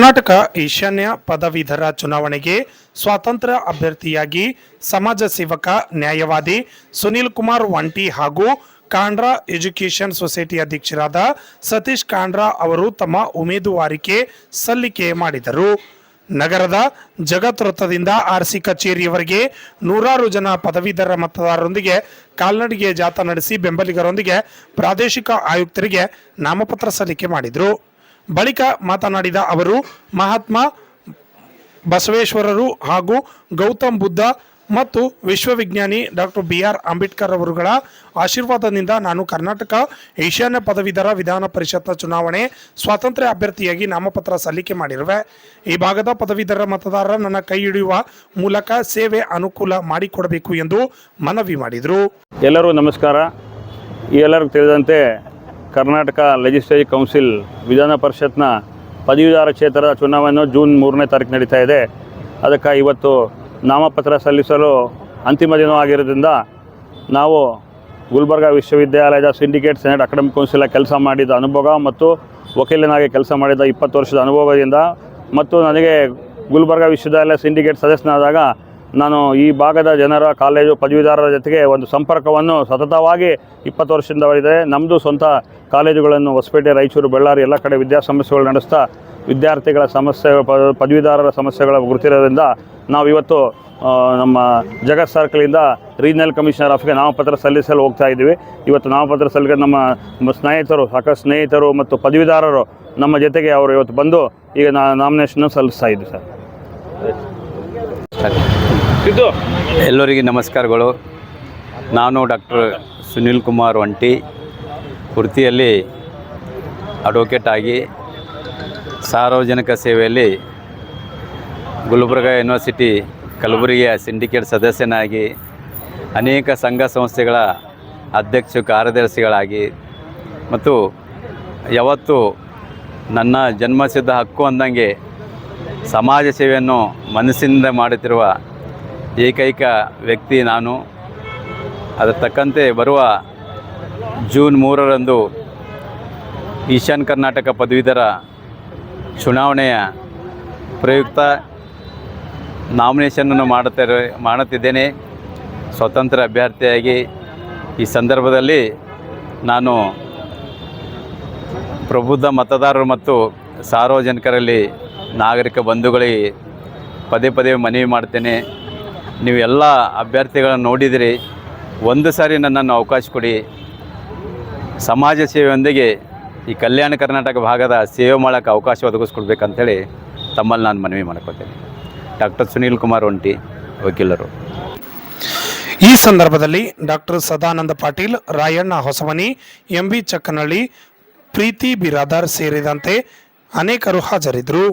ಕರ್ನಾಟಕ ಈಶಾನ್ಯ ಪದವೀಧರ ಚುನಾವಣೆಗೆ ಸ್ವಾತಂತ್ರ್ಯ ಅಭ್ಯರ್ಥಿಯಾಗಿ ಸಮಾಜ ಸೇವಕ, ನ್ಯಾಯವಾದಿ ಸುನೀಲ್ ಕುಮಾರ್ ವಂಟಿ ಹಾಗೂ ಕಾಂಡ್ರಾ ಎಜುಕೇಷನ್ ಸೊಸೈಟಿ ಅಧ್ಯಕ್ಷರಾದ ಸತೀಶ್ ಕಾಂಡ್ರಾ ಅವರು ತಮ್ಮ ಉಮೇದುವಾರಿಕೆ ಸಲ್ಲಿಕೆ ಮಾಡಿದರು. ನಗರದ ಜಗತ್ ವೃತ್ತದಿಂದ ಆರ್ಸಿ ಕಚೇರಿಯವರೆಗೆ ನೂರಾರು ಜನ ಪದವೀಧರ ಮತದಾರರೊಂದಿಗೆ ಕಾಲ್ನಡಿಗೆ ಜಾಥಾ ನಡೆಸಿ ಬೆಂಬಲಿಗರೊಂದಿಗೆ ಪ್ರಾದೇಶಿಕ ಆಯುಕ್ತರಿಗೆ ನಾಮಪತ್ರ ಸಲ್ಲಿಕೆ ಮಾಡಿದರು. ಬಳಿಕ ಮಾತನಾಡಿದ ಅವರು, ಮಹಾತ್ಮ ಬಸವೇಶ್ವರರು ಹಾಗೂ ಗೌತಮ್ ಬುದ್ಧ ಮತ್ತು ವಿಶ್ವವಿಜ್ಞಾನಿ ಡಾಕ್ಟರ್ ಬಿ ಆರ್ ಅಂಬೇಡ್ಕರ್ ಅವರುಗಳ ಆಶೀರ್ವಾದದಿಂದ ನಾನು ಕರ್ನಾಟಕ ಈಶಾನ್ಯ ಪದವೀಧರ ವಿಧಾನ ಪರಿಷತ್ನ ಚುನಾವಣೆ ಸ್ವಾತಂತ್ರ್ಯ ಅಭ್ಯರ್ಥಿಯಾಗಿ ನಾಮಪತ್ರ ಸಲ್ಲಿಕೆ ಮಾಡಿರುವೆ. ಈ ಭಾಗದ ಪದವೀಧರ ಮತದಾರರ ನನ್ನ ಕೈ ಹಿಡಿಯುವ ಮೂಲಕ ಸೇವೆ ಅನುಕೂಲ ಮಾಡಿಕೊಡಬೇಕು ಎಂದು ಮನವಿ ಮಾಡಿದರು. ಎಲ್ಲರೂ ನಮಸ್ಕಾರ. ಎಲ್ಲರಿಗೂ ತಿಳಿದಂತೆ ಕರ್ನಾಟಕ ಲೆಜಿಸ್ಲೇಟಿವ್ ಕೌನ್ಸಿಲ್ ವಿಧಾನ ಪರಿಷತ್ನ ಪದವೀಧರ ಕ್ಷೇತ್ರದ ಚುನಾವಣೆ ಜೂನ್ ಮೂರನೇ ತಾರೀಕು ನಡೀತಾ ಇದೆ. ಅದಕ್ಕೆ ಇವತ್ತು ನಾಮಪತ್ರ ಸಲ್ಲಿಸಲು ಅಂತಿಮ ದಿನವಾಗಿರೋದ್ರಿಂದ ನಾವು ಗುಲ್ಬರ್ಗ ವಿಶ್ವವಿದ್ಯಾಲಯದ ಸಿಂಡಿಕೇಟ್ ಸೆನೆಟ್ ಅಕಾಡೆಮಿಕ್ ಕೌನ್ಸಿಲ್ ಕೆಲಸ ಮಾಡಿದ ಅನುಭವ ಮತ್ತು ವಕೀಲನಾಗಿ ಕೆಲಸ ಮಾಡಿದ ಇಪ್ಪತ್ತು ವರ್ಷದ ಅನುಭವದಿಂದ ಮತ್ತು ನನಗೆ ಗುಲ್ಬರ್ಗ ವಿಶ್ವವಿದ್ಯಾಲಯ ಸಿಂಡಿಕೇಟ್ ಸದಸ್ಯನಾದಾಗ ನಾನು ಈ ಭಾಗದ ಜನರ ಕಾಲೇಜು ಪದವೀಧರರ ಜೊತೆಗೆ ಒಂದು ಸಂಪರ್ಕವನ್ನು ಸತತವಾಗಿ ಇಪ್ಪತ್ತು ವರ್ಷದಿಂದ ಮಾಡಿದೆ ನಮ್ಮದು ಸ್ವಂತ ಕಾಲೇಜುಗಳನ್ನು ಹೊಸಪೇಟೆ, ರಾಯಚೂರು, ಬಳ್ಳಾರಿ ಎಲ್ಲ ಕಡೆ ವಿದ್ಯಾಸಮಸ್ಯೆಗಳು ನಡೆಸ್ತಾ ವಿದ್ಯಾರ್ಥಿಗಳ ಸಮಸ್ಯೆ ಪದವೀಧರರ ಸಮಸ್ಯೆಗಳ ಗುರುತಿರೋದ್ರಿಂದ ನಾವು ಇವತ್ತು ನಮ್ಮ ಜಗತ್ ಸರ್ಕಲಿಂದ ರೀಜನಲ್ ಕಮಿಷನರ್ ಆಫ್ಗೆ ನಾಮಪತ್ರ ಸಲ್ಲಿಸಲು ಹೋಗ್ತಾ ಇದ್ದೀವಿ. ಇವತ್ತು ನಾಮಪತ್ರ ಸಲ್ಲಿಕೆ ನಮ್ಮ ಸ್ನೇಹಿತರು, ಸಾಕಷ್ಟು ಸ್ನೇಹಿತರು ಮತ್ತು ಪದವೀಧರರು ನಮ್ಮ ಜೊತೆಗೆ ಅವರು ಇವತ್ತು ಬಂದು ಈಗ ನಾ, ನಾಮಿನೇಷನ್ ಸಲ್ಲಿಸ್ತಾ ಇದ್ದೀವಿ ಸರ್. ಇದು ಎಲ್ಲರಿಗೆ ನಮಸ್ಕಾರಗಳು. ನಾನು ಡಾಕ್ಟರ್ ಸುನಿಲ್ ಕುಮಾರ್ ಒಂಟಿ, ಕುರ್ತಿಯಲ್ಲಿ ಅಡ್ವೊಕೇಟ್ ಆಗಿ ಸಾರ್ವಜನಿಕ ಸೇವೆಯಲ್ಲಿ ಗುಲ್ಬರ್ಗ ಯೂನಿವರ್ಸಿಟಿ ಕಲಬುರಗಿಯ ಸಿಂಡಿಕೇಟ್ ಸದಸ್ಯನಾಗಿ, ಅನೇಕ ಸಂಘ ಸಂಸ್ಥೆಗಳ ಅಧ್ಯಕ್ಷ ಕಾರ್ಯದರ್ಶಿಗಳಾಗಿ ಮತ್ತು ಯಾವತ್ತು ನನ್ನ ಜನ್ಮಸಿದ್ಧ ಹಕ್ಕು ಅಂದಂಗೆ ಸಮಾಜ ಸೇವೆಯನ್ನು ಮನಸ್ಸಿನಿಂದ ಮಾಡುತ್ತಿರುವ ಏಕೈಕ ವ್ಯಕ್ತಿ ನಾನು. ಅದರ ತಕ್ಕಂತೆ ಬರುವ ಜೂನ್ ಮೂರರಂದು ಈಶಾನ್ ಕರ್ನಾಟಕ ಪದವೀಧರ ಚುನಾವಣೆಯ ಪ್ರಯುಕ್ತ ನಾಮಿನೇಷನನ್ನು ಮಾಡುತ್ತಿರ, ಮಾಡುತ್ತಿದ್ದೇನೆ. ಸ್ವತಂತ್ರ ಅಭ್ಯರ್ಥಿಯಾಗಿ ಈ ಸಂದರ್ಭದಲ್ಲಿ ನಾನು ಪ್ರಬುದ್ಧ ಮತದಾರರು ಮತ್ತು ಸಾರ್ವಜನಿಕರಲ್ಲಿ ನಾಗರಿಕ ಬಂಧುಗಳಿಗೆ ಪದೇ ಪದೇ ಮನವಿ ಮಾಡ್ತೇನೆ. ನೀವು ಎಲ್ಲ ಅಭ್ಯರ್ಥಿಗಳನ್ನು ನೋಡಿದಿರಿ. ಒಂದು ಸಾರಿ ನನ್ನನ್ನು ಅವಕಾಶ ಕೊಡಿ. ಸಮಾಜ ಸೇವೆಯೊಂದಿಗೆ ಈ ಕಲ್ಯಾಣ ಕರ್ನಾಟಕ ಭಾಗದ ಸೇವೆ ಮಾಡೋಕ್ಕೆ ಅವಕಾಶ ಒದಗಿಸ್ಕೊಡ್ಬೇಕಂಥೇಳಿ ತಮ್ಮಲ್ಲಿ ನಾನು ಮನವಿ ಮಾಡ್ಕೋತೇನೆ ಡಾಕ್ಟರ್ ಸುನೀಲ್ ಕುಮಾರ್ ಒಂಟಿ, ವಕೀಲರು. ಈ ಸಂದರ್ಭದಲ್ಲಿ doctor Sadananda Patil, Rayanna Hosamani M B Chakkanahalli Preeti Biradar ಸೇರಿದಂತೆ ಅನೇಕರು ಹಾಜರಿದ್ದರು.